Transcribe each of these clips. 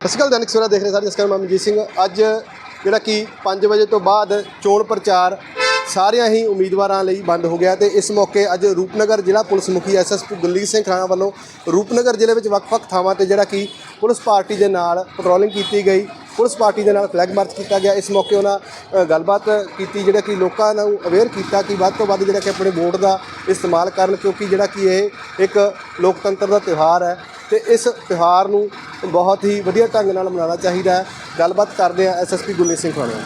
ਸਤਿ ਸ਼੍ਰੀ ਅਕਾਲ, ਦੈਨਿਕ ਸਵੇਰਾ ਦੇਖ ਰਹੇ ਸਾਰੇ ਜਸਕਰ ਮੈਂ ਮਨਜੀਤ ਸਿੰਘ। ਅੱਜ ਜਿਹੜਾ ਕਿ 5 ਵਜੇ ਤੋਂ ਬਾਅਦ ਚੋਣ ਪ੍ਰਚਾਰ ਸਾਰਿਆਂ ਹੀ ਉਮੀਦਵਾਰਾਂ ਲਈ ਬੰਦ ਹੋ ਗਿਆ ਤੇ ਇਸ ਮੌਕੇ ਅੱਜ ਰੂਪਨਗਰ ਜ਼ਿਲ੍ਹਾ ਪੁਲਿਸ ਮੁਖੀ ਐਸਐਸਪੀ ਗੁਰਲੀਨ ਸਿੰਘ ਖਾਣਾ ਵੱਲੋਂ ਰੂਪਨਗਰ ਜ਼ਿਲ੍ਹੇ ਵਿੱਚ ਵੱਖ-ਵੱਖ ਥਾਵਾਂ ਤੇ ਜਿਹੜਾ ਕਿ ਪੁਲਿਸ ਪਾਰਟੀ ਦੇ ਨਾਲ ਪੈਟਰੋਲਿੰਗ ਕੀਤੀ ਗਈ। ਪੁਲਿਸ ਪਾਰਟੀ ਦੇ ਨਾਲ ਫਲੈਗ ਮਾਰਚ ਕੀਤਾ ਗਿਆ। ਇਸ ਮੌਕੇ ਉਹਨਾਂ ਗੱਲਬਾਤ ਕੀਤੀ, ਜਿਹੜਾ ਕਿ ਲੋਕਾਂ ਨੂੰ ਅਵੇਅਰ ਕੀਤਾ ਕਿ ਵੱਧ ਤੋਂ ਵੱਧ ਜਿਹੜਾ ਕਿ ਆਪਣੇ ਵੋਟ ਦਾ ਇਸਤੇਮਾਲ ਕਰਨ ਕਿਉਂਕਿ ਜਿਹੜਾ ਕਿ ਇਹ ਇੱਕ ਲੋਕਤੰਤਰ ਦਾ ਤਿਉਹਾਰ ਹੈ। ਤੇ ਇਸ ਤਿਉਹਾਰ ਨੂੰ ਬਹੁਤ ਹੀ ਵਧੀਆ ਢੰਗ ਨਾਲ ਮਨਾਉਣਾ ਚਾਹੀਦਾ ਹੈ। ਗੱਲਬਾਤ ਕਰਦੇ ਆ ਐਸਐਸਪੀ ਗੁਰਲੀਨ ਸਿੰਘ ਖਾਣਾ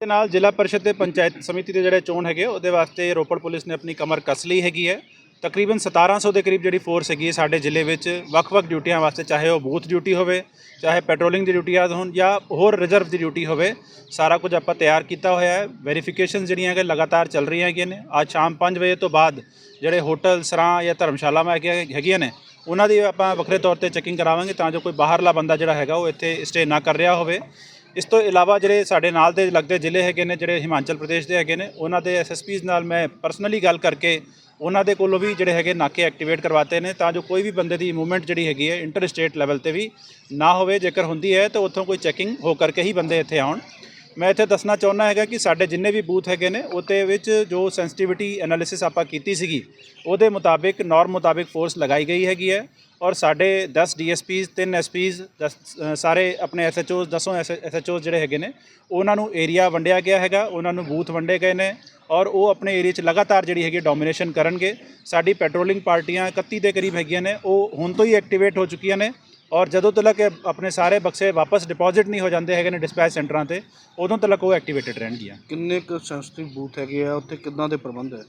ਦੇ ਨਾਲ ਜ਼ਿਲ੍ਹਾ ਪਰਿਸ਼ਦ ਤੇ ਪੰਚਾਇਤ ਸਮਿਤੀ ਦੇ ਜਿਹੜੇ ਚੋਣ ਹੈਗੇ ਉਹਦੇ ਵਾਸਤੇ ਰੋਪੜ ਪੁਲਿਸ ਨੇ ਆਪਣੀ ਕਮਰ ਕੱਸ ਲਈ ਹੈਗੀ ਹੈ। ਤਕਰੀਬਨ 1700 ਦੇ ਕਰੀਬ ਜਿਹੜੀ ਫੋਰਸ ਹੈਗੀ ਹੈ ਸਾਡੇ ਜ਼ਿਲ੍ਹੇ ਵਿੱਚ ਵੱਖ-ਵੱਖ ਡਿਊਟੀਆਂ ਵਾਸਤੇ, ਚਾਹੇ ਉਹ ਬੂਥ ਡਿਊਟੀ ਹੋਵੇ, ਚਾਹੇ ਪੈਟਰੋਲਿੰਗ ਦੀ ਡਿਊਟੀਆਂ ਹੋਣ, ਜਾਂ ਹੋਰ ਰਿਜ਼ਰਵ ਦੀ ਡਿਊਟੀ ਹੋਵੇ, ਸਾਰਾ ਕੁਝ ਆਪਾਂ ਤਿਆਰ ਕੀਤਾ ਹੋਇਆ ਹੈ। ਵੈਰੀਫਿਕੇਸ਼ਨ ਜਿਹੜੀਆਂ ਹੈਗੇ ਲਗਾਤਾਰ ਚੱਲ ਰਹੀਆਂ ਹੈਗੀਆਂ ਨੇ। ਅੱਜ ਸ਼ਾਮ 5 ਵਜੇ ਤੋਂ ਬਾਅਦ ਜਿਹੜੇ ਹੋਟਲ, ਸਰਾਂ ਜਾਂ ਧਰਮਸ਼ਾਲਾਵਾਂ ਹੈਗੀਆਂ ਹੈਗੀਆਂ ਨੇ ਉਹਨਾਂ ਦੀ ਆਪਾਂ ਵੱਖਰੇ ਤੌਰ ਤੇ ਚੈਕਿੰਗ ਕਰਾਵਾਂਗੇ ਤਾਂ ਜੋ ਕੋਈ ਬਾਹਰਲਾ ਬੰਦਾ ਜਿਹੜਾ ਹੈਗਾ ਉਹ ਇੱਥੇ ਸਟੇ ਨਾ ਕਰ ਰਿਹਾ ਹੋਵੇ। ਇਸ ਤੋਂ ਇਲਾਵਾ ਜਿਹੜੇ ਸਾਡੇ ਨਾਲ ਦੇ ਲੱਗਦੇ ਜ਼ਿਲ੍ਹੇ ਹੈਗੇ ਨੇ, ਜਿਹੜੇ ਹਿਮਾਚਲ ਪ੍ਰਦੇਸ਼ ਦੇ ਹੈਗੇ ਨੇ, ਉਹਨਾਂ ਦੇ ਐਸਐਸਪੀਜ਼ ਨਾਲ ਮੈਂ ਪਰਸਨਲੀ ਗੱਲ ਕਰਕੇ ਉਹਨਾਂ ਦੇ ਕੋਲੋਂ ਵੀ ਜਿਹੜੇ ਹੈਗੇ ਨਾਕੇ ਐਕਟੀਵੇਟ ਕਰਵਾਤੇ ਨੇ ਤਾਂ ਜੋ ਕੋਈ ਵੀ ਬੰਦੇ ਦੀ ਮੂਵਮੈਂਟ ਜਿਹੜੀ ਹੈਗੀ ਹੈ ਇੰਟਰ ਸਟੇਟ ਲੈਵਲ ਤੇ ਵੀ ਨਾ ਹੋਵੇ। ਜੇਕਰ ਹੁੰਦੀ ਹੈ ਤਾਂ ਉੱਥੋਂ ਕੋਈ ਚੈਕਿੰਗ ਹੋ ਕਰਕੇ ਹੀ ਬੰਦੇ ਇੱਥੇ ਆਉਣ। ਮੈਂ ਇੱਥੇ ਦੱਸਣਾ ਚਾਹੁੰਦਾ ਹੈਗਾ ਕਿ ਸਾਡੇ ਜਿੰਨੇ ਵੀ ਬੂਥ ਹੈਗੇ ਨੇ, ਉਹਦੇ ਵਿੱਚ ਜੋ ਸੈਂਸਿਟੀਵਿਟੀ ਐਨਾਲਿਸਿਸ ਆਪਾਂ ਕੀਤੀ ਸੀਗੀ, ਉਹਦੇ ਮੁਤਾਬਿਕ ਨਾਰਮ ਮੁਤਾਬਿਕ ਫੋਰਸ ਲਗਾਈ ਗਈ ਹੈਗੀ ਹੈ ਔਰ ਸਾਡੇ 10 ਡੀਐਸਪੀਜ਼ 3 ਐਸਪੀਜ਼ ਸਾਰੇ ਆਪਣੇ ਐਸਐਚਓਜ਼ 10 ਐਸਐਚਓਜ਼ ਜਿਹੜੇ ਹੈਗੇ ਨੇ, ਉਹਨਾਂ ਨੂੰ ਏਰੀਆ ਵੰਡਿਆ ਗਿਆ ਹੈਗਾ, ਉਹਨਾਂ ਨੂੰ ਬੂਥ ਵੰਡੇ ਗਏ ਨੇ ਔਰ ਉਹ ਆਪਣੇ ਏਰੀਆ 'ਚ ਲਗਾਤਾਰ ਜਿਹੜੀ ਹੈਗੀ ਡੋਮੀਨੇਸ਼ਨ ਕਰਨਗੇ। ਸਾਡੀ ਪੈਟਰੋਲਿੰਗ ਪਾਰਟੀਆਂ 31 ਦੇ ਕਰੀਬ ਹੈਗੀਆਂ ਨੇ, ਉਹ ਹੁਣ ਤੋਂ ਹੀ ਐਕਟੀਵੇਟ ਹੋ ਚੁੱਕੀਆਂ ਨੇ ਔਰ ਜਦੋਂ ਤੱਕ ਆਪਣੇ ਸਾਰੇ ਬਕਸੇ ਵਾਪਸ ਡਿਪੋਜ਼ਿਟ ਨਹੀਂ ਹੋ ਜਾਂਦੇ ਹੈਗੇ ਨੇ ਡਿਸਪੈਚ ਸੈਂਟਰਾਂ ਤੇ ਉਦੋਂ ਤੱਕ ਉਹ ਐਕਟੀਵੇਟਡ ਰਹਿਣਗੀਆਂ। ਕਿੰਨੇ ਕੁ ਸੈਂਸਿਟਿਵ ਬੂਥ ਹੈਗੇ ਆ? ਉੱਥੇ ਕਿੱਦਾਂ ਦੇ ਪ੍ਰਬੰਧ ਹੈ?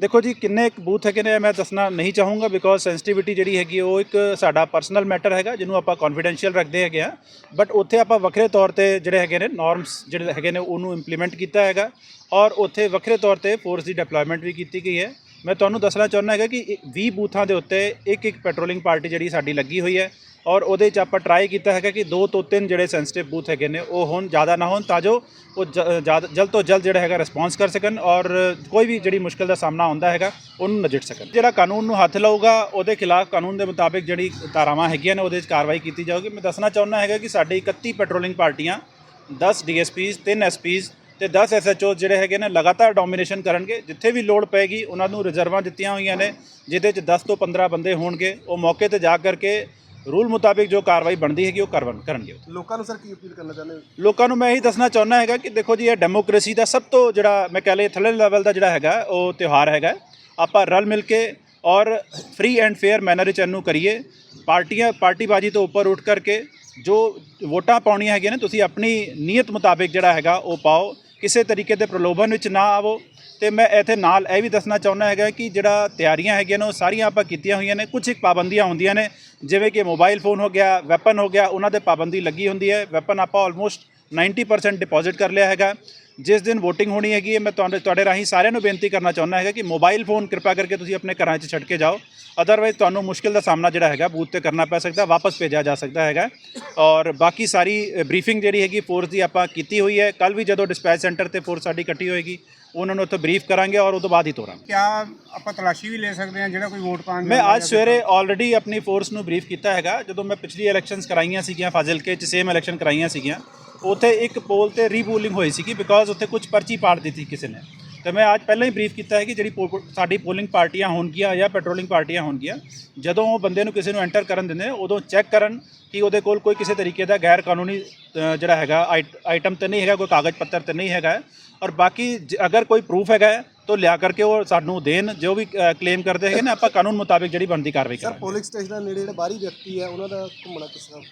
ਦੇਖੋ ਜੀ ਕਿੰਨੇ ਕੁ ਬੂਥ ਹੈਗੇ ਨੇ ਮੈਂ ਦੱਸਣਾ ਨਹੀਂ ਚਾਹੂੰਗਾ ਬਿਕੋਜ਼ ਸੈਂਸਿਟੀਵਿਟੀ ਜਿਹੜੀ ਹੈਗੀ ਉਹ ਇੱਕ ਸਾਡਾ ਪਰਸਨਲ ਮੈਟਰ ਹੈਗਾ ਜਿਹਨੂੰ ਆਪਾਂ ਕੌਨਫੀਡੈਂਸ਼ੀਅਲ ਰੱਖਦੇ ਹੈਗੇ ਆ। ਬਟ ਉੱਥੇ ਆਪਾਂ ਵੱਖਰੇ ਤੌਰ ਤੇ ਜਿਹੜੇ ਹੈਗੇ ਨੇ ਨਾਰਮਸ ਜਿਹੜੇ ਹੈਗੇ ਨੇ ਉਹਨੂੰ ਇੰਪਲੀਮੈਂਟ ਕੀਤਾ ਹੈਗਾ। ਔਰ ਉੱਥੇ ਵੱਖਰੇ ਤੌਰ ਤੇ ਫੋਰਸ ਦੀ ਡਿਪਲੋਇਮੈਂਟ ਵੀ ਕੀਤੀ ਗਈ ਹੈ। ਮੈਂ ਤੁਹਾਨੂੰ ਦੱਸਣਾ ਚਾਹੁੰਦਾ ਹੈਗਾ ਕਿ 20 ਬੂਥਾਂ ਦੇ ਉੱਤੇ ਇੱਕ ਇੱਕ ਪੈਟਰੋਲਿੰਗ ਪਾਰਟੀ ਜਿਹੜੀ ਸਾਡੀ ਲੱਗੀ ਹੋਈ ਹੈ। ਔਰ ਉਹਦੇ 'ਚ ਆਪਾਂ ਟਰਾਈ ਕੀਤਾ ਹੈਗਾ ਕਿ ਦੋ ਤੋਂ ਤਿੰਨ ਜਿਹੜੇ ਸੈਂਸਿਟਿਵ ਬੂਥ ਹੈਗੇ ਨੇ, ਉਹ ਹੋਣ, ਜ਼ਿਆਦਾ ਨਾ ਹੋਣ, ਤਾਂ ਜੋ ਉਹ ਜ- ਜ਼ਿਆਦਾ, ਜਲਦ ਤੋਂ ਜਲਦ ਜਿਹੜਾ ਹੈਗਾ ਰਿਸਪੌਂਸ ਕਰ ਸਕਣ ਔਰ ਕੋਈ ਵੀ ਜਿਹੜੀ ਮੁਸ਼ਕਲ ਦਾ ਸਾਹਮਣਾ ਹੁੰਦਾ ਹੈਗਾ, ਉਹਨੂੰ ਨਜਿੱਠ ਸਕਣ। ਜਿਹੜਾ ਕਾਨੂੰਨ ਨੂੰ ਹੱਥ ਲਾਊਗਾ, ਉਹਦੇ ਖਿਲਾਫ ਕਾਨੂੰਨ ਦੇ ਮੁਤਾਬਿਕ ਜਿਹੜੀ ਧਾਰਾਵਾਂ ਹੈਗੀਆਂ ਨੇ, ਉਹਦੇ 'ਚ ਕਾਰਵਾਈ ਕੀਤੀ ਜਾਊਗੀ। ਮੈਂ ਦੱਸਣਾ ਚਾਹੁੰਦਾ ਹੈਗਾ ਕਿ ਸਾਡੀ 31 ਪੈਟਰੋਲਿੰਗ ਪਾਰਟੀਆਂ 10 ਡੀਐਸਪੀਜ਼ 3 ਐਸਪੀਜ਼ ਤੇ 10 ਐਸਐਚਓ ਜਿਹੜੇ ਹੈਗੇ ਨੇ, ਲਗਾਤਾਰ ਡੋਮੀਨੇਸ਼ਨ ਕਰਨਗੇ। ਜਿੱਥੇ ਵੀ ਲੋੜ ਪਏਗੀ, ਉਹਨਾਂ ਨੂੰ ਰਿਜ਼ਰਵਾਂ ਦਿੱਤੀਆਂ ਹੋਈਆਂ ਨੇ, ਜਿਹਦੇ 'ਚ 10 ਤੋਂ 15 ਬੰਦੇ ਹੋਣਗੇ। ਉਹ ਮੌਕੇ ਤੇ ਜਾ ਕਰਕੇ ਰੂਲ ਮੁਤਾਬਿਕ ਜੋ ਕਾਰਵਾਈ ਬਣਦੀ ਹੈਗੀ ਉਹ ਕਰਵਨ ਕਰਨਗੇ ਲੋਕਾਂ ਨੂੰ ਸਰ ਕੀ ਅਪੀਲ ਕਰਨਾ ਚਾਹੁੰਦੇ ਹੋ? ਲੋਕਾਂ ਨੂੰ ਮੈਂ ਇਹੀ ਦੱਸਣਾ ਚਾਹੁੰਦਾ ਹੈਗਾ ਕਿ ਦੇਖੋ ਜੀ ਇਹ ਡੈਮੋਕ੍ਰੇਸੀ ਦਾ ਸਭ ਤੋਂ ਜਿਹੜਾ ਮੈਂ ਕਹ ਲਏ ਥੱਲੇ ਲੈਵਲ ਦਾ ਜਿਹੜਾ ਹੈਗਾ ਉਹ ਤਿਉਹਾਰ ਹੈਗਾ। ਆਪਾਂ ਰਲ ਮਿਲ ਕੇ ਔਰ ਫ੍ਰੀ ਐਂਡ ਫੇਅਰ ਮੈਨਰ ਵਿੱਚ ਇਹਨੂੰ ਕਰੀਏ। ਪਾਰਟੀਆਂ ਪਾਰਟੀਬਾਜ਼ੀ ਤੋਂ ਉੱਪਰ ਉੱਠ ਕਰਕੇ ਜੋ ਵੋਟਾਂ ਪਾਉਣੀਆਂ ਹੈਗੀਆਂ ਨੇ ਤੁਸੀਂ ਆਪਣੀ ਨੀਅਤ ਮੁਤਾਬਿਕ ਜਿਹੜਾ ਹੈਗਾ ਉਹ ਪਾਓ। ਕਿਸੇ ਤਰੀਕੇ ਦੇ ਪ੍ਰਲੋਭਨ ਵਿੱਚ ਨਾ ਆਵੋ। ਤੇ ਮੈਂ ਇੱਥੇ ਨਾਲ ਇਹ ਵੀ ਦੱਸਣਾ ਚਾਹੁੰਦਾ ਹੈਗਾ ਕਿ ਜਿਹੜਾ ਤਿਆਰੀਆਂ ਹੈਗੀਆਂ ਨੇ, ਉਹ ਸਾਰੀਆਂ ਆਪਾਂ ਕੀਤੀਆਂ ਹੋਈਆਂ ਨੇ। ਕੁਝ ਇੱਕ ਪਾਬੰਦੀਆਂ ਹੁੰਦੀਆਂ ਨੇ, ਜਿਵੇਂ ਕਿ ਮੋਬਾਈਲ ਫੋਨ ਹੋ ਗਿਆ ਵੈਪਨ ਹੋ ਗਿਆ, ਉਹਨਾਂ ਤੇ ਪਾਬੰਦੀ ਲੱਗੀ ਹੁੰਦੀ ਹੈ। ਵੈਪਨ ਆਪਾਂ ਆਲਮੋਸਟ 90% ਡਿਪੋਜ਼ਿਟ ਕਰ ਲਿਆ ਹੈਗਾ। ਜਿਸ ਦਿਨ VOTING ਹੋਣੀ ਹੈਗੀ ਹੈ, ਮੈਂ ਤੁਹਾਡੇ ਤੁਹਾਡੇ ਰਾਹੀਂ ਸਾਰਿਆਂ ਨੂੰ ਬੇਨਤੀ ਕਰਨਾ ਚਾਹੁੰਦਾ ਹੈਗਾ ਕਿ ਮੋਬਾਈਲ ਫੋਨ ਕਿਰਪਾ ਕਰਕੇ ਤੁਸੀਂ ਆਪਣੇ ਘਰਾਂ 'ਚ ਛੱਡ ਕੇ ਜਾਓ। ਅਦਰਵਾਈਜ਼ ਤੁਹਾਨੂੰ ਮੁਸ਼ਕਿਲ ਦਾ ਸਾਹਮਣਾ ਜਿਹੜਾ ਹੈਗਾ ਬੂਥ ਤੇ ਕਰਨਾ ਪੈ ਸਕਦਾ, ਵਾਪਸ ਭੇਜਿਆ ਜਾ ਸਕਦਾ ਹੈਗਾ। ਔਰ ਬਾਕੀ ਸਾਰੀ ਬਰੀਫਿੰਗ ਜਿਹੜੀ ਹੈਗੀ ਫੋਰਸ ਦੀ ਆਪਾਂ ਕੀਤੀ ਹੋਈ ਹੈ। ਕੱਲ ਵੀ ਜਦੋਂ ਡਿਸਪੈਚ ਸੈਂਟਰ ਤੇ ਫੋਰਸ ਸਾਡੀ ਇਕੱਠੀ ਹੋਏਗੀ ਉਹਨਾਂ ਨੂੰ ਉੱਥੇ ਬਰੀਫ ਕਰਾਂਗੇ ਔਰ ਉਹ ਤੋਂ ਬਾਅਦ ਹੀ ਤੋਰਾਂਗੇ। ਕਿਆ ਆਪਾਂ ਤਲਾਸ਼ੀ ਵੀ ਲੈ ਸਕਦੇ ਹਾਂ ਜਿਹੜਾ ਕੋਈ ਵੋਟ ਪਾਉਣ ਮੈਂ ਅੱਜ ਸਵੇਰੇ ਆਲਰੇਡੀ ਆਪਣੀ ਫੋਰਸ ਨੂੰ ਬਰੀਫ ਕੀਤਾ ਹੈਗਾ। ਜਦੋਂ ਮੈਂ ਪਿਛਲੀ ਇਲੈਕਸ਼ਨਸ ਕਰਾਈਆਂ ਸੀਗੀਆਂ ਫਾਜ਼ਿਲਕੇ ਚ ਸੇਮ ਇਲੈਕਸ਼ਨ ਕਰਾਈਆਂ ਸੀਗੀਆਂ ਉੱਥੇ ਇੱਕ ਪੋਲ ਤੇ ਰੀਪੋਲਿੰਗ ਹੋਈ ਸੀਗੀ ਬਿਕਾਜ਼ ਉੱਥੇ ਕੁਝ ਪਰਚੀ ਪਾੜ ਦਿੱਤੀ ਕਿਸੇ ਨੇ। ਤੇ ਮੈਂ ਅੱਜ ਪਹਿਲਾਂ ਹੀ ਬਰੀਫ ਕੀਤਾ ਹੈ ਕਿ ਜਿਹੜੀ ਪੋ- ਸਾਡੀ ਪੋਲਿੰਗ ਪਾਰਟੀਆਂ ਹੋਣਗੀਆਂ ਜਾਂ ਪੈਟਰੋਲਿੰਗ ਪਾਰਟੀਆਂ ਹੋਣਗੀਆਂ, ਜਦੋਂ ਉਹ ਬੰਦੇ ਨੂੰ ਕਿਸੇ ਨੂੰ ਐਂਟਰ ਕਰਨ ਦਿੰਦੇ, ਉਦੋਂ ਚੈੱਕ ਕਰਨ ਕਿ ਉਹਦੇ ਕੋਲ ਕੋਈ ਕਿਸੇ ਤਰੀਕੇ ਦਾ ਗੈਰ ਕਾਨੂੰਨੀ ਜਿਹੜਾ ਹੈਗਾ ਆਈਟ- ਆਈਟਮ ਤੇ ਨਹੀਂ ਹੈਗਾ, ਕੋਈ ਕਾਗਜ਼ ਪੱਤਰ ਤੇ ਨਹੀਂ ਹੈਗਾ ਔਰ ਬਾਕੀ ਜ- ਅਗਰ ਕੋਈ ਪ੍ਰੂਫ ਹੈਗਾ ਤਾਂ ਲਿਆ ਕਰਕੇ ਉਹ ਸਾਨੂੰ ਦੇਣ ਜੋ ਵੀ ਕਲੇਮ ਕਰਦੇ ਹੈਗੇ ਨੇ ਆਪਾਂ ਕਾਨੂੰਨ ਮੁਤਾਬਿਕ ਜਿਹੜੀ ਬਣਦੀ ਕਾਰਵਾਈ ਸਰ ਕਰਾਂਗੇ। ਪੋਲਿੰਗ ਸਟੇਸ਼ਨ ਦੇ ਨੇੜੇ ਜਿਹੜੇ ਬਾਹਰੀ ਵਿਅਕਤੀ ਹੈ ਉਹਨਾਂ ਦਾ ਘੁੰਮਣਾ ਕਿਸ ਤਰ੍ਹਾਂ?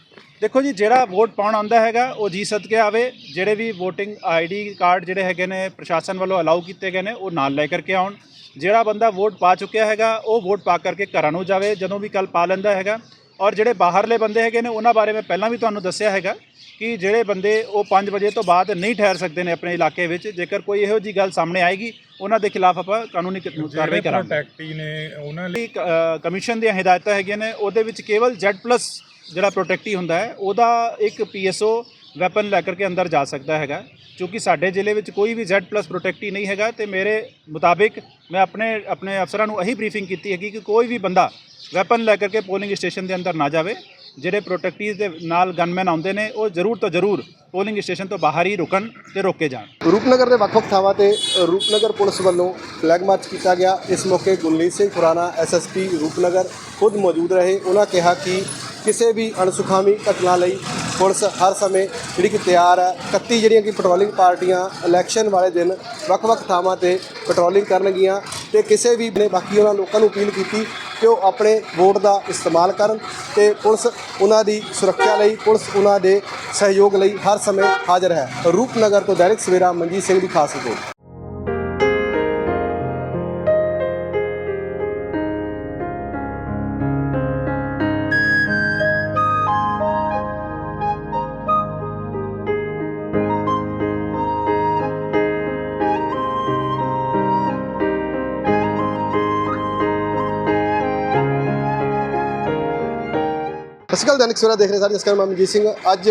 ਦੇਖੋ ਜੀ ਜਿਹੜਾ ਵੋਟ ਪਾਉਣ ਆਉਂਦਾ ਹੈਗਾ ਉਹ ਜੀ ਸਦਕੇ ਆਵੇ। ਜਿਹੜੇ ਵੀ VOTING ਆਈਡੀ ਕਾਰਡ ਜਿਹੜੇ ਹੈਗੇ ਨੇ ਪ੍ਰਸ਼ਾਸਨ ਵੱਲੋਂ ਅਲਾਉ ਕੀਤੇ ਗਏ ਨੇ ਉਹ ਨਾਲ ਲੈ ਕਰਕੇ ਆਉਣ। ਜਿਹੜਾ ਬੰਦਾ ਵੋਟ ਪਾ ਚੁੱਕਿਆ ਹੈਗਾ ਉਹ ਵੋਟ ਪਾ ਕਰਕੇ ਘਰਾਂ ਨੂੰ ਜਾਵੇ ਜਦੋਂ ਵੀ ਕੱਲ ਪਾ ਲੈਂਦਾ ਹੈਗਾ। ਔਰ ਜਿਹੜੇ ਬਾਹਰਲੇ ਬੰਦੇ ਹੈਗੇ ਨੇ ਉਹਨਾਂ ਬਾਰੇ ਮੈਂ ਪਹਿਲਾਂ ਵੀ ਤੁਹਾਨੂੰ ਦੱਸਿਆ ਹੈਗਾ। ਕਿ ਜਿਹੜੇ ਬੰਦੇ ਉਹ 5 ਵਜੇ ਤੋਂ ਬਾਅਦ ਨਹੀਂ ਠਹਿਰ ਸਕਦੇ ਨੇ ਆਪਣੇ ਇਲਾਕੇ ਵਿੱਚ ਜੇਕਰ ਕੋਈ ਇਹੋ ਜੀ ਗੱਲ ਸਾਹਮਣੇ ਆਏਗੀ ਉਹਨਾਂ ਦੇ ਖਿਲਾਫ ਆਪਾਂ ਕਾਨੂੰਨੀ ਕਾਰਵਾਈ ਕਰਾਂਗੇ। ਪ੍ਰੋਟੈਕਟੀ ਨੇ ਉਹਨਾਂ ਲਈ ਕਮਿਸ਼ਨ ਦੀਆਂ ਹਦਾਇਤਾਂ ਹੈਗੀਆਂ ਨੇ ਉਹਦੇ ਵਿੱਚ ਕੇਵਲ Z+ ਜਿਹੜਾ ਪ੍ਰੋਟੈਕਟੀ ਹੁੰਦਾ ਹੈ ਉਹਦਾ ਇੱਕ ਪੀਐਸਓ ਵੈਪਨ ਲੈ ਕਰਕੇ ਅੰਦਰ ਜਾ ਸਕਦਾ ਹੈਗਾ। ਕਿਉਂਕਿ ਸਾਡੇ ਜ਼ਿਲ੍ਹੇ ਵਿੱਚ ਕੋਈ ਵੀ Z+ ਪ੍ਰੋਟੈਕਟੀ ਨਹੀਂ ਹੈਗਾ ਤੇ ਮੇਰੇ ਮੁਤਾਬਿਕ ਮੈਂ ਆਪਣੇ ਆਪਣੇ ਅਫਸਰਾਂ ਨੂੰ ਇਹੀ ਬਰੀਫਿੰਗ ਕੀਤੀ ਹੈਗੀ ਕਿ ਕੋਈ ਵੀ ਬੰਦਾ ਵੈਪਨ ਲੈ ਕਰਕੇ ਪੋਲਿੰਗ ਸਟੇਸ਼ਨ ਦੇ ਅੰਦਰ ਨਾ ਜਾਵੇ, ਜਿਹੜੇ ਪ੍ਰੋਟੈਕਟੀਜ਼ ਦੇ ਨਾਲ ਗਨਮੈਨ ਆਉਂਦੇ ਨੇ, ਉਹ ਜ਼ਰੂਰ ਤੋਂ ਜ਼ਰੂਰ ਪੋਲਿੰਗ ਸਟੇਸ਼ਨ ਤੋਂ ਬਾਹਰ ਹੀ ਰੁਕਣ ਤੇ ਰੋਕੇ ਜਾਣ। ਰੂਪਨਗਰ ਦੇ ਵੱਖ-ਵੱਖ ਥਾਵਾਂ ਤੇ ਰੂਪਨਗਰ ਪੁਲਿਸ ਵੱਲੋਂ ਫਲੈਗ ਮਾਰਚ ਕੀਤਾ ਗਿਆ। ਇਸ ਮੌਕੇ ਗੁਰਮੀਤ ਸਿੰਘ ਖੁਰਾਣਾ ਐਸਐਸਪੀ ਰੂਪਨਗਰ ਖੁਦ ਮੌਜੂਦ ਰਹੇ। ਉਹਨਾਂ ਕਿਹਾ ਕਿ ਕਿਸੇ ਵੀ ਅਣਸੁਖਾਵੀ ਘਟਨਾ ਲਈ ਪੁਲਿਸ ਹਰ ਸਮੇਂ ਜਿਹੜੀ ਕਿ ਤਿਆਰ ਹੈ। 31 ਜਿਹੜੀਆਂ ਕਿ ਪੈਟਰੋਲਿੰਗ ਪਾਰਟੀਆਂ ਇਲੈਕਸ਼ਨ ਵਾਲੇ ਦਿਨ ਵੱਖ-ਵੱਖ ਥਾਵਾਂ ਤੇ ਪੈਟਰੋਲਿੰਗ ਕਰਨਗੀਆਂ ਤੇ ਕਿਸੇ ਵੀ ਨੇ ਬਾਕੀ ਉਹਨਾਂ ਲੋਕਾਂ ਨੂੰ ਅਪੀਲ ਕੀਤੀ ਕਿ ਉਹ ਆਪਣੇ ਵੋਟ ਦਾ ਇਸਤੇਮਾਲ ਕਰਨ ਤੇ ਪੁਲਿਸ ਉਹਨਾਂ ਦੀ ਸੁਰੱਖਿਆ ਲਈ, ਪੁਲਿਸ ਉਹਨਾਂ ਦੇ ਸਹਿਯੋਗ ਲਈ ਹਰ ਸਮੇਂ ਹਾਜ਼ਰ ਹੈ। ਰੂਪਨਗਰ ਤੋਂ ਦੈਨਿਕ ਸਵੇਰਾ ਮਨਜੀਤ ਸਿੰਘ ਦੀ ਖਾਸ ਰਿਪੋਰਟ। ਸਤਿ ਸ਼੍ਰੀ ਅਕਾਲ, ਦੈਨਿਕ ਸਵੇਰਾ ਦੇਖ ਰਹੇ ਸਾਰੇ ਜਸਕਰ ਮੈਂ ਮਨਜੀਤ ਸਿੰਘ। ਅੱਜ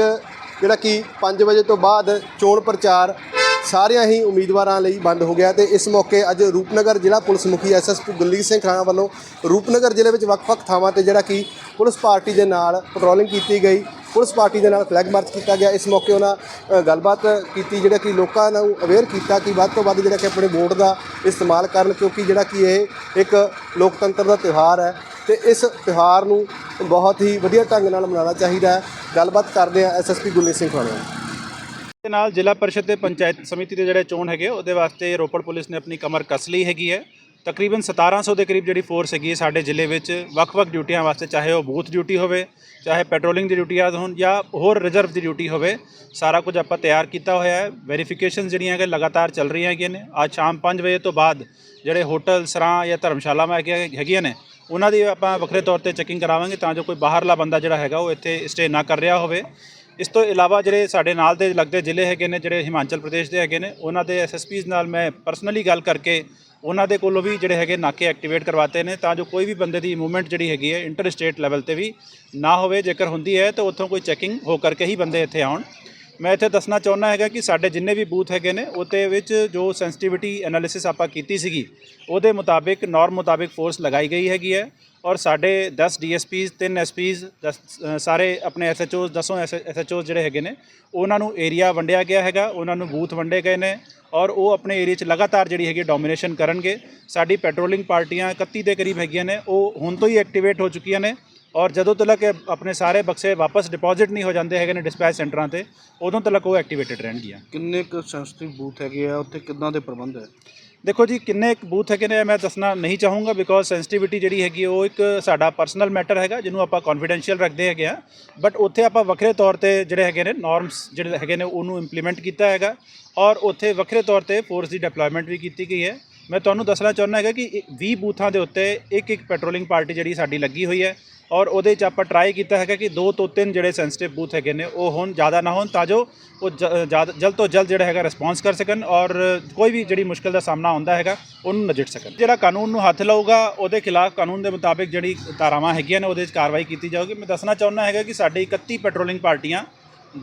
ਜਿਹੜਾ ਕਿ 5 ਵਜੇ ਤੋਂ ਬਾਅਦ ਚੋਣ ਪ੍ਰਚਾਰ ਸਾਰਿਆਂ ਹੀ ਉਮੀਦਵਾਰਾਂ ਲਈ ਬੰਦ ਹੋ ਗਿਆ ਤੇ ਇਸ ਮੌਕੇ ਅੱਜ ਰੂਪਨਗਰ ਜ਼ਿਲ੍ਹਾ ਪੁਲਿਸ ਮੁਖੀ ਐਸਐਸਪੀ ਗੁਰਲੀਤ ਸਿੰਘ ਖਰਾਣਾ ਵੱਲੋਂ ਰੂਪਨਗਰ ਜ਼ਿਲ੍ਹੇ ਵਿੱਚ ਵੱਖ-ਵੱਖ ਥਾਵਾਂ ਤੇ ਜਿਹੜਾ ਕਿ ਪੁਲਿਸ ਪਾਰਟੀ ਦੇ ਨਾਲ ਪੈਟਰੋਲਿੰਗ ਕੀਤੀ ਗਈ। ਪੁਲਿਸ ਪਾਰਟੀ ਦੇ ਨਾਲ ਫਲੈਗ ਮਾਰਚ ਕੀਤਾ ਗਿਆ। ਇਸ ਮੌਕੇ ਉਹਨਾਂ ਗੱਲਬਾਤ ਕੀਤੀ ਜਿਹੜਾ ਕਿ ਲੋਕਾਂ ਨੂੰ ਅਵੇਅਰ ਕੀਤਾ ਕਿ ਵੱਧ ਤੋਂ ਵੱਧ ਜਿਹੜਾ ਕਿ ਆਪਣੇ ਵੋਟ ਦਾ ਇਸਤੇਮਾਲ ਕਰਨ ਕਿਉਂਕਿ ਜਿਹੜਾ ਕਿ ਇਹ ਇੱਕ ਲੋਕਤੰਤਰ ਦਾ ਤਿਉਹਾਰ ਹੈ। ਤੇ ਇਸ ਤਿਉਹਾਰ ਨੂੰ ਬਹੁਤ ਹੀ ਵਧੀਆ ਢੰਗ ਨਾਲ ਮਨਾਉਣਾ ਚਾਹੀਦਾ ਹੈ। ਗੱਲਬਾਤ ਕਰਦੇ ਆ ਐਸਐਸਪੀ ਗੁਰਲੀਤ ਸਿੰਘ ਖਰਾਣਾ ਦੇ ਨਾਲ ਜ਼ਿਲ੍ਹਾ ਪਰਿਸ਼ਦ ਤੇ ਪੰਚਾਇਤ ਸਮਿਤੀ ਦੇ ਜਿਹੜੇ ਚੋਣ ਹੈਗੇ, ਉਹਦੇ ਵਾਸਤੇ ਰੋਪੜ ਪੁਲਿਸ ਨੇ ਆਪਣੀ ਕਮਰ ਕੱਸ ਲਈ ਹੈਗੀ ਹੈ। ਤਕਰੀਬਨ 1700 ਦੇ ਕਰੀਬ ਜਿਹੜੀ ਫੋਰਸ ਹੈਗੀ ਹੈ ਸਾਡੇ ਜ਼ਿਲ੍ਹੇ ਵਿੱਚ, ਵੱਖ-ਵੱਖ ਡਿਊਟੀਆਂ ਵਾਸਤੇ, ਚਾਹੇ ਉਹ ਬੂਥ ਡਿਊਟੀ ਹੋਵੇ, ਚਾਹੇ ਪੈਟਰੋਲਿੰਗ ਦੀ ਡਿਊਟੀਆਂ ਹੋਣ, ਜਾਂ ਹੋਰ ਰਿਜ਼ਰਵ ਦੀ ਡਿਊਟੀ ਹੋਵੇ, ਸਾਰਾ ਕੁਝ ਆਪਾਂ ਤਿਆਰ ਕੀਤਾ ਹੋਇਆ ਹੈ। ਵੈਰੀਫਿਕੇਸ਼ਨ ਜਿਹੜੀਆਂ ਹੈਗੇ ਲਗਾਤਾਰ ਚੱਲ ਰਹੀਆਂ ਹੈਗੀਆਂ ਨੇ। ਅੱਜ ਸ਼ਾਮ 5 ਵਜੇ ਤੋਂ ਬਾਅਦ ਜਿਹੜੇ ਹੋਟਲ, ਸਰਾਂ ਜਾਂ ਧਰਮਸ਼ਾਲਾਵਾਂ ਹੈਗੀਆਂ ਹੈਗੀਆਂ ਨੇ ਉਹਨਾਂ ਦੀ ਆਪਾਂ ਵੱਖਰੇ ਤੌਰ ਤੇ ਚੈਕਿੰਗ ਕਰਾਵਾਂਗੇ ਤਾਂ ਜੋ ਕੋਈ ਬਾਹਰਲਾ ਬੰਦਾ ਜਿਹੜਾ ਹੈਗਾ ਉਹ ਇੱਥੇ ਸਟੇ ਨਾ ਕਰ ਰਿਹਾ ਹੋਵੇ। ਇਸ ਤੋਂ ਇਲਾਵਾ ਜਿਹੜੇ ਸਾਡੇ ਨਾਲ ਦੇ ਲੱਗਦੇ ਜ਼ਿਲ੍ਹੇ ਹੈਗੇ ਨੇ, ਜਿਹੜੇ ਹਿਮਾਚਲ ਪ੍ਰਦੇਸ਼ ਦੇ ਹੈਗੇ ਨੇ, ਉਹਨਾਂ ਦੇ ਐਸਐਸਪੀਜ਼ ਨਾਲ ਮੈਂ ਪਰਸਨਲੀ ਗੱਲ ਕਰਕੇ ਉਹਨਾਂ ਦੇ ਕੋਲੋਂ ਵੀ ਜਿਹੜੇ ਹੈਗੇ ਨਾਕੇ ਐਕਟੀਵੇਟ ਕਰਵਾਤੇ ਨੇ ਤਾਂ ਜੋ ਕੋਈ ਵੀ ਬੰਦੇ ਦੀ ਮੂਵਮੈਂਟ ਜਿਹੜੀ ਹੈਗੀ ਹੈ ਇੰਟਰ ਸਟੇਟ ਲੈਵਲ ਤੇ ਵੀ ਨਾ ਹੋਵੇ। ਜੇਕਰ ਹੁੰਦੀ ਹੈ ਤਾਂ ਉੱਥੋਂ ਕੋਈ ਚੈਕਿੰਗ ਹੋ ਕਰਕੇ ਹੀ ਬੰਦੇ ਇੱਥੇ ਆਉਣ। ਮੈਂ ਇੱਥੇ ਦੱਸਣਾ ਚਾਹੁੰਦਾ ਹੈਗਾ ਕਿ ਸਾਡੇ ਜਿੰਨੇ ਵੀ ਬੂਥ ਹੈਗੇ ਨੇ, ਉਹਦੇ ਵਿੱਚ ਜੋ ਸੈਂਸਿਟੀਵਿਟੀ ਐਨਾਲਿਸਿਸ ਆਪਾਂ ਕੀਤੀ ਸੀਗੀ, ਉਹਦੇ ਮੁਤਾਬਿਕ ਨੋਰਮ ਮੁਤਾਬਿਕ ਫੋਰਸ ਲਗਾਈ ਗਈ ਹੈਗੀ ਹੈ ਔਰ ਸਾਡੇ 10 ਡੀਐਸਪੀਜ਼ 3 ਐਸਪੀਜ਼ ਸਾਰੇ ਆਪਣੇ ਐਸਐਚਓਜ਼ ਦਸੋਂ ਐਸਐਚਓਜ਼ ਜਿਹੜੇ ਹੈਗੇ ਨੇ, ਉਹਨਾਂ ਨੂੰ ਏਰੀਆ ਵੰਡਿਆ ਗਿਆ ਹੈਗਾ, ਉਹਨਾਂ ਨੂੰ ਬੂਥ ਵੰਡੇ ਗਏ ਨੇ ਔਰ ਉਹ ਆਪਣੇ ਏਰੀਆ 'ਚ ਲਗਾਤਾਰ ਜਿਹੜੀ ਹੈਗੀ ਡੋਮੀਨੇਸ਼ਨ ਕਰਨਗੇ। ਸਾਡੀ ਪੈਟਰੋਲਿੰਗ ਪਾਰਟੀਆਂ 31 ਦੇ ਕਰੀਬ ਹੈਗੀਆਂ ਨੇ, ਉਹ ਹੁਣ ਤੋਂ ਹੀ ਐਕਟੀਵੇਟ ਹੋ ਚੁੱਕੀਆਂ ਨੇ ਔਰ ਜਦੋਂ ਤੱਕ ਆਪਣੇ ਸਾਰੇ ਬਕਸੇ ਵਾਪਸ ਡਿਪੋਜ਼ਿਟ ਨਹੀਂ ਹੋ ਜਾਂਦੇ ਹੈਗੇ ਨੇ ਡਿਸਪੈਚ ਸੈਂਟਰਾਂ ਤੇ ਉਦੋਂ ਤੱਕ ਉਹ ਐਕਟੀਵੇਟਡ ਰਹਿਣਗੀਆਂ। ਕਿੰਨੇ ਕੁ ਸੈਂਸਿਟਿਵ ਬੂਥ ਹੈਗੇ ਆ? ਉੱਥੇ ਕਿੱਦਾਂ ਦੇ ਪ੍ਰਬੰਧ ਹੈ? ਦੇਖੋ ਜੀ ਕਿੰਨੇ ਕੁ ਬੂਥ ਹੈਗੇ ਨੇ ਮੈਂ ਦੱਸਣਾ ਨਹੀਂ ਚਾਹੂੰਗਾ ਬਿਕੋਜ਼ ਸੈਂਸਿਟੀਵਿਟੀ ਜਿਹੜੀ ਹੈਗੀ ਉਹ ਇੱਕ ਸਾਡਾ ਪਰਸਨਲ ਮੈਟਰ ਹੈਗਾ ਜਿਹਨੂੰ ਆਪਾਂ ਕੌਨਫੀਡੈਂਸ਼ੀਅਲ ਰੱਖਦੇ ਹੈਗੇ ਆ। ਬਟ ਉੱਥੇ ਆਪਾਂ ਵੱਖਰੇ ਤੌਰ ਤੇ ਜਿਹੜੇ ਹੈਗੇ ਨੇ ਨਾਰਮਸ ਜਿਹੜੇ ਹੈਗੇ ਨੇ ਉਹਨੂੰ ਇੰਪਲੀਮੈਂਟ ਕੀਤਾ ਹੈਗਾ। ਔਰ ਉੱਥੇ ਵੱਖਰੇ ਤੌਰ ਤੇ ਫੋਰਸ ਦੀ ਡਿਪਲੋਇਮੈਂਟ ਵੀ ਕੀਤੀ ਗਈ ਹੈ। ਮੈਂ ਤੁਹਾਨੂੰ ਦੱਸਣਾ ਚਾਹੁੰਦਾ ਹੈਗਾ ਕਿ 20 ਬੂਥਾਂ ਦੇ ਉੱਤੇ ਇੱਕ ਇੱਕ ਪੈਟਰੋਲਿੰਗ ਪਾਰਟੀ ਜਿਹੜੀ ਸਾਡੀ ਲੱਗੀ ਹੋਈ ਹੈ। ਔਰ ਉਹਦੇ 'ਚ ਆਪਾਂ ਟਰਾਈ ਕੀਤਾ ਹੈਗਾ ਕਿ ਦੋ ਤੋਂ ਤਿੰਨ ਜਿਹੜੇ ਸੈਂਸਿਟਿਵ ਬੂਥ ਹੈਗੇ ਨੇ, ਉਹ ਹੋਣ, ਜ਼ਿਆਦਾ ਨਾ ਹੋਣ ਤਾਂ ਜੋ ਉਹ ਜ- ਜ਼ਿਆਦਾ, ਜਲਦ ਤੋਂ ਜਲਦ ਜਿਹੜਾ ਹੈਗਾ ਰਿਸਪੌਂਸ ਕਰ ਸਕਣ ਔਰ ਕੋਈ ਵੀ ਜਿਹੜੀ ਮੁਸ਼ਕਲ ਦਾ ਸਾਹਮਣਾ ਆਉਂਦਾ ਹੈਗਾ, ਉਹਨੂੰ ਨਜਿੱਠ ਸਕਣ। ਜਿਹੜਾ ਕਾਨੂੰਨ ਨੂੰ ਹੱਥ ਲਾਊਗਾ, ਉਹਦੇ ਖਿਲਾਫ ਕਾਨੂੰਨ ਦੇ ਮੁਤਾਬਿਕ ਜਿਹੜੀ ਧਾਰਾਵਾਂ ਹੈਗੀਆਂ ਨੇ, ਉਹਦੇ 'ਚ ਕਾਰਵਾਈ ਕੀਤੀ ਜਾਊਗੀ। ਮੈਂ ਦੱਸਣਾ ਚਾਹੁੰਦਾ ਹੈਗਾ ਕਿ ਸਾਡੀ 31 ਪੈਟਰੋਲਿੰਗ ਪਾਰਟੀਆਂ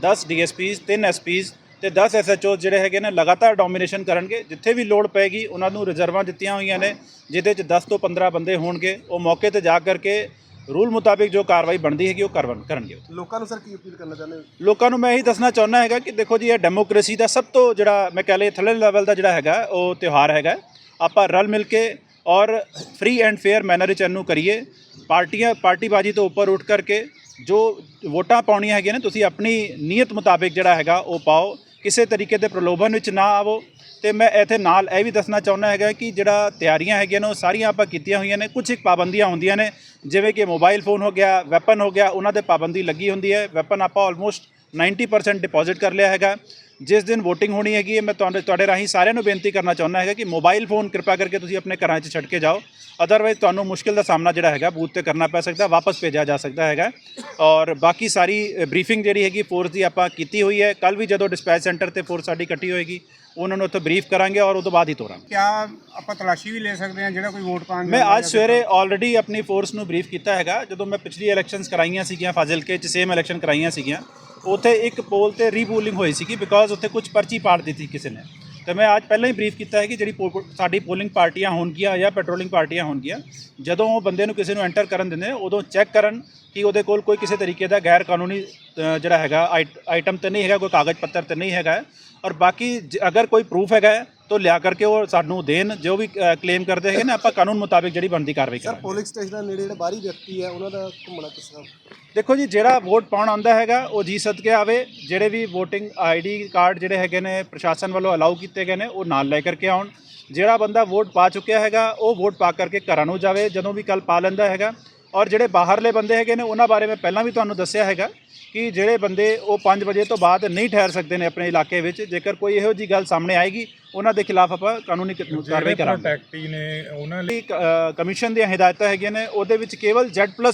10 ਡੀਐਸਪੀਜ਼ 3 ਐਸਪੀਜ਼ ਤੇ 10 ਐਸਐਚਓ ਜਿਹੜੇ ਹੈਗੇ ਨੇ, ਲਗਾਤਾਰ ਡੋਮੀਨੇਸ਼ਨ ਕਰਨਗੇ। ਜਿੱਥੇ ਵੀ ਲੋੜ ਪਏਗੀ, ਉਹਨਾਂ ਨੂੰ ਰਿਜ਼ਰਵਾਂ ਦਿੱਤੀਆਂ ਹੋਈਆਂ ਨੇ, ਜਿਹਦੇ 'ਚ 10 ਤੋਂ 15 ਬੰਦੇ ਹੋਣਗੇ। ਉਹ ਮੌਕੇ ਤੇ ਜਾ ਕਰਕੇ ਰੂਲ ਮੁਤਾਬਿਕ ਜੋ ਕਾਰਵਾਈ ਬਣਦੀ ਹੈਗੀ ਉਹ ਕਰਵਨ ਕਰਨਗੇ ਲੋਕਾਂ ਨੂੰ ਸਰ ਕੀ ਅਪੀਲ ਕਰਨਾ ਚਾਹੁੰਦੇ ਹੋ? ਲੋਕਾਂ ਨੂੰ ਮੈਂ ਇਹੀ ਦੱਸਣਾ ਚਾਹੁੰਦਾ ਹੈਗਾ ਕਿ ਦੇਖੋ ਜੀ ਇਹ ਡੈਮੋਕ੍ਰੇਸੀ ਦਾ ਸਭ ਤੋਂ ਜਿਹੜਾ ਮੈਂ ਕਹ ਲਏ ਥੱਲੇ ਲੈਵਲ ਦਾ ਜਿਹੜਾ ਹੈਗਾ ਉਹ ਤਿਉਹਾਰ ਹੈਗਾ। ਆਪਾਂ ਰਲ ਮਿਲ ਕੇ ਔਰ ਫ੍ਰੀ ਐਂਡ ਫੇਅਰ ਮੈਨਰ ਵਿੱਚ ਇਹਨੂੰ ਕਰੀਏ। ਪਾਰਟੀਆਂ ਪਾਰਟੀਬਾਜ਼ੀ ਤੋਂ ਉੱਪਰ ਉੱਠ ਕਰਕੇ ਜੋ ਵੋਟਾਂ ਪਾਉਣੀਆਂ ਹੈਗੀਆਂ ਨੇ ਤੁਸੀਂ ਆਪਣੀ ਨੀਅਤ ਮੁਤਾਬਿਕ ਜਿਹੜਾ ਹੈਗਾ ਉਹ ਪਾਓ। ਕਿਸੇ ਤਰੀਕੇ ਦੇ ਪ੍ਰਲੋਭਨ ਵਿੱਚ ਨਾ ਆਵੋ। ਤੇ ਮੈਂ ਇੱਥੇ ਨਾਲ ਇਹ ਵੀ ਦੱਸਣਾ ਚਾਹੁੰਦਾ ਹੈਗਾ ਕਿ ਜਿਹੜਾ ਤਿਆਰੀਆਂ ਹੈਗੀਆਂ ਨੇ, ਉਹ ਸਾਰੀਆਂ ਆਪਾਂ ਕੀਤੀਆਂ ਹੋਈਆਂ ਨੇ। ਕੁਝ ਇੱਕ ਪਾਬੰਦੀਆਂ ਹੁੰਦੀਆਂ ਨੇ, ਜਿਵੇਂ ਕਿ ਮੋਬਾਈਲ ਫੋਨ ਹੋ ਗਿਆ ਵੈਪਨ ਹੋ ਗਿਆ, ਉਹਨਾਂ ਤੇ ਪਾਬੰਦੀ ਲੱਗੀ ਹੁੰਦੀ ਹੈ। ਵੈਪਨ ਆਪਾਂ ਆਲਮੋਸਟ 90% ਡਿਪੋਜ਼ਿਟ ਕਰ ਲਿਆ ਹੈਗਾ। ਜਿਸ ਦਿਨ VOTING ਹੋਣੀ ਹੈਗੀ ਹੈ, ਮੈਂ ਤੁਹਾਡੇ ਤੁਹਾਡੇ ਰਾਹੀਂ ਸਾਰਿਆਂ ਨੂੰ ਬੇਨਤੀ ਕਰਨਾ ਚਾਹੁੰਦਾ ਹੈਗਾ ਕਿ ਮੋਬਾਈਲ ਫੋਨ ਕਿਰਪਾ ਕਰਕੇ ਤੁਸੀਂ ਆਪਣੇ ਘਰਾਂ 'ਚ ਛੱਡ ਕੇ ਜਾਓ। ਅਦਰਵਾਈਜ਼ ਤੁਹਾਨੂੰ ਮੁਸ਼ਕਿਲ ਦਾ ਸਾਹਮਣਾ ਜਿਹੜਾ ਹੈਗਾ ਬੂਥ ਤੇ ਕਰਨਾ ਪੈ ਸਕਦਾ ਵਾਪਸ ਭੇਜਿਆ ਜਾ ਸਕਦਾ ਹੈਗਾ। ਔਰ ਬਾਕੀ ਸਾਰੀ ਬਰੀਫਿੰਗ ਜਿਹੜੀ ਹੈਗੀ ਫੋਰਸ ਦੀ ਆਪਾਂ ਕੀਤੀ ਹੋਈ ਹੈ। ਕੱਲ ਵੀ ਜਦੋਂ ਡਿਸਪੈਚ ਸੈਂਟਰ ਤੇ ਫੋਰਸ ਸਾਡੀ ਇਕੱਠੀ ਹੋਏਗੀ ਉਹਨਾਂ ਨੂੰ ਉੱਥੇ ਬਰੀਫ ਕਰਾਂਗੇ ਔਰ ਉਹ ਤੋਂ ਬਾਅਦ ਹੀ ਤੋਰਾਂਗੇ। ਕਿਆ ਆਪਾਂ ਤਲਾਸ਼ੀ ਵੀ ਲੈ ਸਕਦੇ ਹਾਂ ਜਿਹੜਾ ਕੋਈ ਵੋਟ ਪਾਉਣ ਮੈਂ ਅੱਜ ਸਵੇਰੇ ਆਲਰੇਡੀ ਆਪਣੀ ਫੋਰਸ ਨੂੰ ਬਰੀਫ ਕੀਤਾ ਹੈਗਾ। ਜਦੋਂ ਮੈਂ ਪਿਛਲੀ ਇਲੈਕਸ਼ਨਸ ਕਰਾਈਆਂ ਸੀਗੀਆਂ ਫਾਜ਼ਿਲਕੇ ਚ ਸੇਮ ਇਲੈਕਸ਼ਨ ਕਰਾਈਆਂ ਸੀਗੀਆਂ ਉੱਥੇ ਇੱਕ ਪੋਲ ਤੇ ਰੀਪੋਲਿੰਗ ਹੋਈ ਸੀਗੀ ਬਿਕਾਜ਼ ਉੱਥੇ ਕੁਝ ਪਰਚੀ ਪਾੜ ਦਿੱਤੀ ਕਿਸੇ ਨੇ। ਤੇ ਮੈਂ ਅੱਜ ਪਹਿਲਾਂ ਹੀ ਬਰੀਫ ਕੀਤਾ ਹੈ ਕਿ ਜਿਹੜੀ ਪੋ- ਸਾਡੀ ਪੋਲਿੰਗ ਪਾਰਟੀਆਂ ਹੋਣਗੀਆਂ ਜਾਂ ਪੈਟਰੋਲਿੰਗ ਪਾਰਟੀਆਂ ਹੋਣਗੀਆਂ ਜਦੋਂ ਉਹ ਬੰਦੇ ਨੂੰ ਕਿਸੇ ਨੂੰ ਐਂਟਰ ਕਰਨ ਦਿੰਦੇ ਨੇ ਉਦੋਂ ਚੈੱਕ ਕਰਨ ਕਿ ਉਹਦੇ ਕੋਲ ਕੋਈ ਕਿਸੇ ਤਰੀਕੇ ਦਾ ਗੈਰ ਕਾਨੂੰਨੀ ਅ, ਜਿਹੜਾ ਹੈਗਾ ਆਈਟ- ਆਈਟਮ ਤੇ ਨਹੀਂ ਹੈਗਾ ਕੋਈ ਕਾਗਜ਼ ਪੱਤਰ ਤੇ ਨਹੀਂ ਹੈਗਾ। ਔਰ ਬਾਕੀ ਜ- ਅਗਰ ਕੋਈ ਪ੍ਰੂਫ ਹੈਗਾ ਹੈ, ਤਾਂ ਲਿਆ ਕਰਕੇ ਉਹ ਸਾਨੂੰ ਦੇਣ ਜੋ ਵੀ ਕਲੇਮ ਕਰਦੇ ਹੈਗੇ ਨਾ ਆਪਾਂ ਕਾਨੂੰਨ ਮੁਤਾਬਿਕ ਜਿਹੜੀ ਬਣਦੀ ਕਾਰਵਾਈ ਸਰ ਕਰਾਂਗੇ। ਪੋਲਿੰਗ ਸਟੇਸ਼ਨਾਂ ਨੇੜੇ ਜਿਹੜਾ ਬਾਹਰੀ ਵਿਅਕਤੀ ਹੈ ਉਹਨਾਂ ਦਾ ਘੁੰਮਣਾ ਕਿਸ ਤਰ੍ਹਾਂ? ਦੇਖੋ ਜੀ ਜਿਹੜਾ ਵੋਟ ਪਾਉਣ ਆਉਂਦਾ ਹੈਗਾ ਉਹ ਜੀ ਸਦਕੇ ਆਵੇ। ਜਿਹੜੇ ਵੀ VOTING ਆਈਡੀ ਕਾਰਡ ਜਿਹੜੇ ਹੈਗੇ ਨੇ ਪ੍ਰਸ਼ਾਸਨ ਵੱਲੋਂ ਅਲਾਉ ਕੀਤੇ ਗਏ ਨੇ ਉਹ ਨਾਲ ਲੈ ਕਰਕੇ ਆਉਣ। ਜਿਹੜਾ ਬੰਦਾ ਵੋਟ ਪਾ ਚੁੱਕਿਆ ਹੈਗਾ ਉਹ ਵੋਟ ਪਾ ਕਰਕੇ ਘਰਾਂ ਨੂੰ ਜਾਵੇ ਜਦੋਂ ਵੀ ਕੱਲ ਪਾ ਲੈਂਦਾ ਹੈਗਾ। ਔਰ ਜਿਹੜੇ ਬਾਹਰਲੇ ਬੰਦੇ ਹੈਗੇ ਨੇ ਉਹਨਾਂ ਬਾਰੇ ਮੈਂ ਪਹਿਲਾਂ ਵੀ ਤੁਹਾਨੂੰ ਦੱਸਿਆ ਹੈਗਾ। ਕਿ ਜਿਹੜੇ ਬੰਦੇ ਉਹ 5 ਵਜੇ ਤੋਂ ਬਾਅਦ ਨਹੀਂ ਠਹਿਰ ਸਕਦੇ ਨੇ ਆਪਣੇ ਇਲਾਕੇ ਵਿੱਚ ਜੇਕਰ ਕੋਈ ਇਹੋ ਜੀ ਗੱਲ ਸਾਹਮਣੇ ਆਏਗੀ ਉਹਨਾਂ ਦੇ ਖਿਲਾਫ ਆਪਾਂ ਕਾਨੂੰਨੀ ਕਾਰਵਾਈ ਕਰਾਂਗੇ। ਪ੍ਰੋਟੈਕਟੀ ਨੇ ਉਹਨਾਂ ਲਈ ਕਮਿਸ਼ਨ ਦੀਆਂ ਹਦਾਇਤਾਂ ਹੈਗੀਆਂ ਨੇ ਉਹਦੇ ਵਿੱਚ ਕੇਵਲ Z+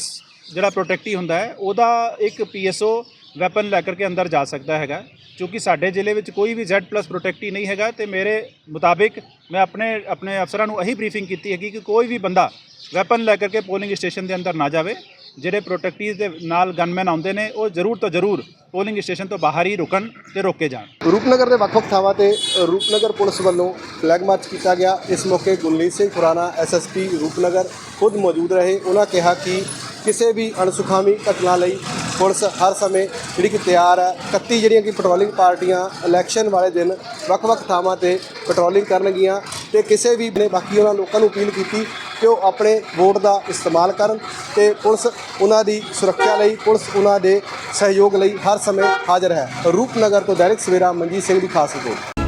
ਜਿਹੜਾ ਪ੍ਰੋਟੈਕਟੀ ਹੁੰਦਾ ਹੈ ਉਹਦਾ ਇੱਕ PSO ਵੈਪਨ ਲੈ ਕਰਕੇ ਅੰਦਰ ਜਾ ਸਕਦਾ ਹੈਗਾ ਕਿਉਂਕਿ ਸਾਡੇ ਜ਼ਿਲ੍ਹੇ ਵਿੱਚ ਕੋਈ ਵੀ Z+ ਪ੍ਰੋਟੈਕਟੀ ਨਹੀਂ ਹੈਗਾ ਤੇ ਮੇਰੇ ਮੁਤਾਬਿਕ ਮੈਂ ਆਪਣੇ ਆਪਣੇ ਅਫਸਰਾਂ ਨੂੰ ਇਹੀ ਬਰੀਫਿੰਗ ਕੀਤੀ ਹੈਗੀ ਕਿ ਕੋਈ ਵੀ ਬੰਦਾ ਵੈਪਨ ਲੈ ਕਰਕੇ ਪੋਲਿੰਗ ਸਟੇਸ਼ਨ ਦੇ ਅੰਦਰ ਨਾ ਜਾਵੇ ਜਿਹੜੇ ਪ੍ਰੋਟੈਕਟੀਜ਼ ਦੇ ਨਾਲ ਗਨਮੈਨ ਆਉਂਦੇ ਨੇ, ਉਹ ਜ਼ਰੂਰ ਤੋਂ ਜ਼ਰੂਰ ਪੋਲਿੰਗ ਸਟੇਸ਼ਨ ਤੋਂ ਬਾਹਰ ਹੀ ਰੁਕਣ ਤੇ ਰੋਕੇ ਜਾਣ। ਰੂਪਨਗਰ ਦੇ ਵੱਖ-ਵੱਖ ਥਾਵਾਂ ਤੇ ਰੂਪਨਗਰ ਪੁਲਿਸ ਵੱਲੋਂ ਫਲੈਗ ਮਾਰਚ ਕੀਤਾ ਗਿਆ। ਇਸ ਮੌਕੇ ਗੁਰਲੀਨ ਸਿੰਘ ਖੁਰਾਨਾ ਐਸਐਸਪੀ ਰੂਪਨਗਰ ਖੁਦ ਮੌਜੂਦ ਰਹੇ। ਉਹਨਾਂ ਕਿਹਾ ਕਿ ਕਿਸੇ ਵੀ ਅਣਸੁਖਾਵੀ ਘਟਨਾ ਲਈ ਪੁਲਿਸ ਹਰ ਸਮੇਂ ਜਿਹੜੀ ਕਿ ਤਿਆਰ ਹੈ। 31 ਜਿਹੜੀਆਂ ਕਿ ਪੈਟਰੋਲਿੰਗ ਪਾਰਟੀਆਂ ਇਲੈਕਸ਼ਨ ਵਾਲੇ ਦਿਨ ਵੱਖ-ਵੱਖ ਥਾਵਾਂ ਤੇ ਪੈਟਰੋਲਿੰਗ ਕਰਨਗੀਆਂ ਤੇ ਕਿਸੇ ਵੀ ਨੇ ਬਾਕੀ ਉਹਨਾਂ ਲੋਕਾਂ ਨੂੰ ਅਪੀਲ ਕੀਤੀ ਕਿ ਉਹ ਆਪਣੇ ਵੋਟ ਦਾ ਇਸਤੇਮਾਲ ਕਰਨ ਤੇ ਪੁਲਿਸ ਉਹਨਾਂ ਦੀ ਸੁਰੱਖਿਆ ਲਈ, ਪੁਲਿਸ ਉਹਨਾਂ ਦੇ ਸਹਿਯੋਗ ਲਈ ਹਰ ਸਮੇਂ ਹਾਜ਼ਰ ਹੈ। ਰੂਪਨਗਰ ਤੋਂ ਦੈਨਿਕ ਸਵੇਰਾ ਮਨਜੀਤ ਸਿੰਘ ਦੀ ਖਾਸ ਰਿਪੋਰਟ।